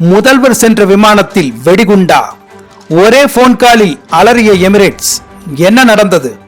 முதல்வர் சென்ற விமானத்தில் வெடிகுண்டா. ஒரே போன் காலில் அலறிய எமிரேட்ஸ். என்ன நடந்தது?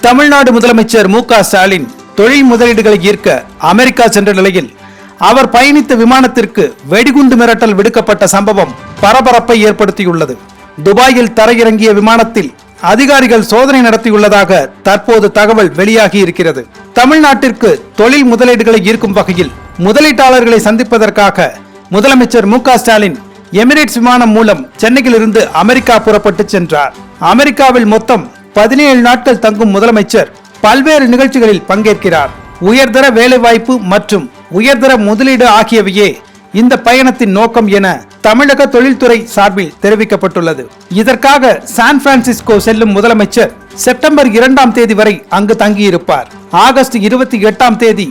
தமிழ்நாடு முதலமைச்சர் மு க ஸ்டாலின் தொழில் முதலீடுகளை ஈர்க்க அமெரிக்கா சென்ற நிலையில் அவர் பயணித்த விமானத்திற்கு வெடிகுண்டு மிரட்டல் விடுக்கப்பட்ட சம்பவம் பரபரப்பை ஏற்படுத்தியுள்ளது. துபாயில் தரையிறங்கிய விமானத்தில் அதிகாரிகள் சோதனை நடத்தியுள்ளதாக தற்போது தகவல் வெளியாகி இருக்கிறது. தமிழ்நாட்டிற்கு தொழில் முதலீடுகளை ஈர்க்கும் வகையில் முதலீட்டாளர்களை சந்திப்பதற்காக முதலமைச்சர் மு ஸ்டாலின் எமிரேட்ஸ் விமானம் மூலம் சென்னையிலிருந்து அமெரிக்கா புறப்பட்டு சென்றார். அமெரிக்காவில் மொத்தம் பதினேழு நாட்கள் தங்கும் முதலமைச்சர் பல்வேறு நிகழ்ச்சிகளில் பங்கேற்கிறார். உயர்தர வேலைவாய்ப்பு மற்றும் உயர்தர முதலீடு ஆகியவையே இந்த பயணத்தின் நோக்கம் என தமிழக தொழில்துறை சார்பில் தெரிவிக்கப்பட்டுள்ளது. இதற்காக சான் பிரான்சிஸ்கோ செல்லும் முதலமைச்சர் செப்டம்பர் இரண்டாம் தேதி வரை அங்கு தங்கியிருப்பார். ஆகஸ்ட் இருபத்தி எட்டாம் தேதி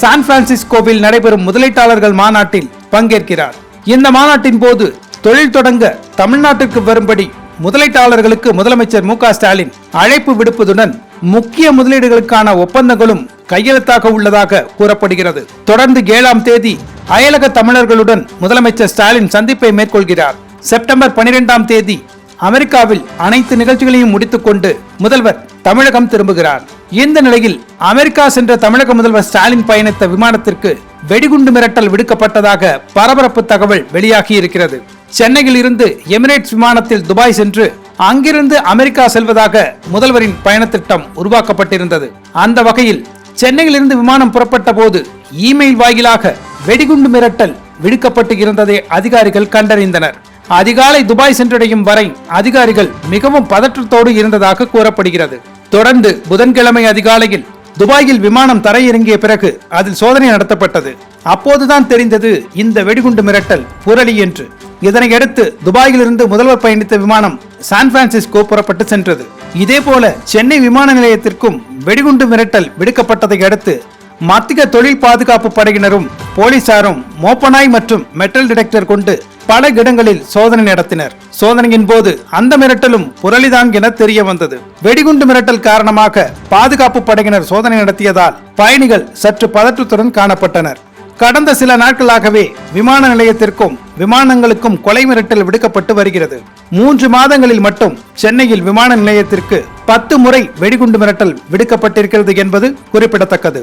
சான் பிரான்சிஸ்கோவில் நடைபெறும் முதலீட்டாளர்கள் மாநாட்டில் பங்கேற்கிறார். இந்த மாநாட்டின் போது தொழில் தொடங்க தமிழ்நாட்டிற்கு வரும்படி முதலீட்டாளர்களுக்கு முதலமைச்சர் மு ஸ்டாலின் அழைப்பு விடுப்பதுடன் முக்கிய முதலீடுகளுக்கான ஒப்பந்தங்களும் கையெழுத்தாக உள்ளதாக கூறப்படுகிறது. தொடர்ந்து ஏழாம் தேதி அயலக தமிழர்களுடன் முதலமைச்சர் ஸ்டாலின் சந்திப்பை மேற்கொள்கிறார். செப்டம்பர் பனிரெண்டாம் தேதி அமெரிக்காவில் அனைத்து நிகழ்ச்சிகளையும் முடித்துக்கொண்டு முதல்வர் தமிழகம் திரும்புகிறார். இந்த நிலையில் அமெரிக்கா சென்ற தமிழக முதல்வர் ஸ்டாலின் பயணித்த விமானத்திற்கு வெடிகுண்டு மிரட்டல் விடுக்கப்பட்டதாக பரபரப்பு தகவல் வெளியாகி இருக்கிறது சென்னையில் இருந்து எமிரேட்ஸ் விமானத்தில் துபாய் சென்று அங்கிருந்து அமெரிக்கா செல்வதாக முதல்வரின் பயணத்திட்டம் உருவாக்கப்பட்டிருந்தது. அந்த வகையில் சென்னையிலிருந்து விமானம் புறப்பட்ட போது இமெயில் வாயிலாக வெடிகுண்டு மிரட்டல் விடுக்கப்பட்டு இருந்ததை அதிகாரிகள் கண்டறிந்தனர். அதிகாலை துபாய் சென்றடையும் வரை அதிகாரிகள் மிகவும் பதற்றத்தோடு இருந்ததாக கூறப்படுகிறது. தொடர்ந்து புதன்கிழமை அதிகாலையில் துபாயில் விமானம் தரையிறங்கிய பிறகு அதில் சோதனை நடத்தப்பட்டது. அப்போதுதான் தெரிந்தது இந்த வெடிகுண்டு மிரட்டல் புரளி என்று. இதனையடுத்து துபாயிலிருந்து முதல்வர் பயணித்த விமானம் சான் பிரான்சிஸ்கோ புறப்பட்டு சென்றது. இதேபோல சென்னை விமான நிலையத்திற்கும் வெடிகுண்டு மிரட்டல் விடுக்கப்பட்டதை அடுத்து மத்திய தொழில் பாதுகாப்பு படையினரும் போலீசாரும் மோப்பனாய் மற்றும் மெட்டல் டிடெக்டர் கொண்டு பல இடங்களில் சோதனை நடத்தினர். சோதனையின் போது அந்த மிரட்டலும் புரளிதான் என தெரிய வந்தது. வெடிகுண்டு மிரட்டல் காரணமாக பாதுகாப்பு படையினர் சோதனை நடத்தியதால் பயணிகள் சற்று பதற்றத்துடன் காணப்பட்டனர். கடந்த சில நாட்களாகவே விமான நிலையத்திற்கும் விமானங்களுக்கும் கொலை மிரட்டல் விடுக்கப்பட்டு வருகிறது. மூன்று மாதங்களில் மட்டும் சென்னையில் விமான நிலையத்திற்கு பத்து முறை வெடிகுண்டு மிரட்டல் விடுக்கப்பட்டிருக்கிறது என்பது குறிப்பிடத்தக்கது.